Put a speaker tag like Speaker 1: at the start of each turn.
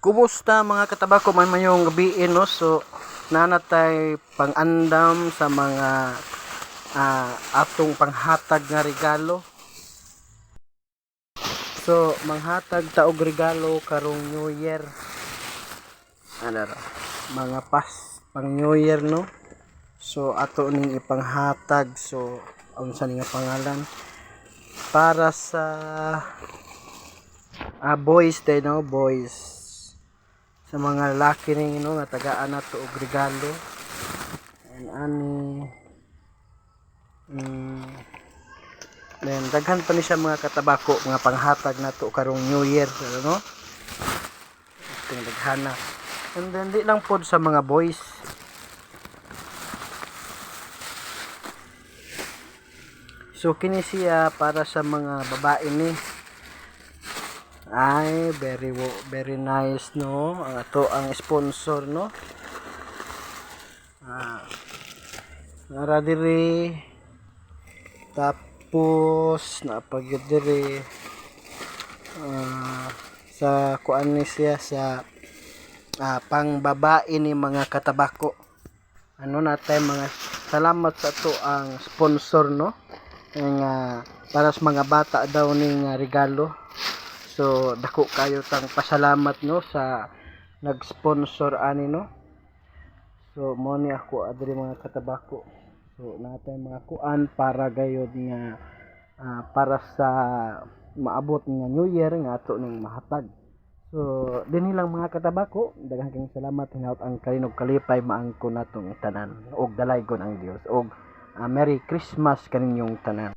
Speaker 1: Kumusta mga katabako man mayong gabiin no? So nanatay pang-andam sa mga ah, atong panghatag nga regalo. So manghatag ta og regalo karong New Year. Ano ra? Mga pas pang New Year no. So ato ning ipanghatag so unsa ni nga pangalan para sa ah, boys day no boys sa mga lalaki ning no nga tagaan nato og regalo and ani mm, then daghan pa ni siya mga katabako mga panghatag nato karong New Year ano itong daghana and then di lang pod sa mga boys. So kini siya para sa mga babae ni. Ay, very very nice no. Ang ato ang sponsor no. Ah. Nara diri. Tapos napagyud diri ah, sa kuan ni siya sa ah, pang babae ni mga katabako. Ano natay mga salamat sa to ang sponsor no nga para sa mga bata daw ning nga regalo so dako kayo tang pasalamat no sa nag-sponsor ani no? So mo ni ako adri mga katabako. So natay mga kuan para gayod nga ah, para sa maabot nga New Year nga ato ning mahatag. So, dinhi lang mga katabako, daghang kayong salamat hinaut ang kalinog kalipay maangko natong tanan. Og dalaygon ang Dios. Og ah, Merry Christmas kaninyong tanan.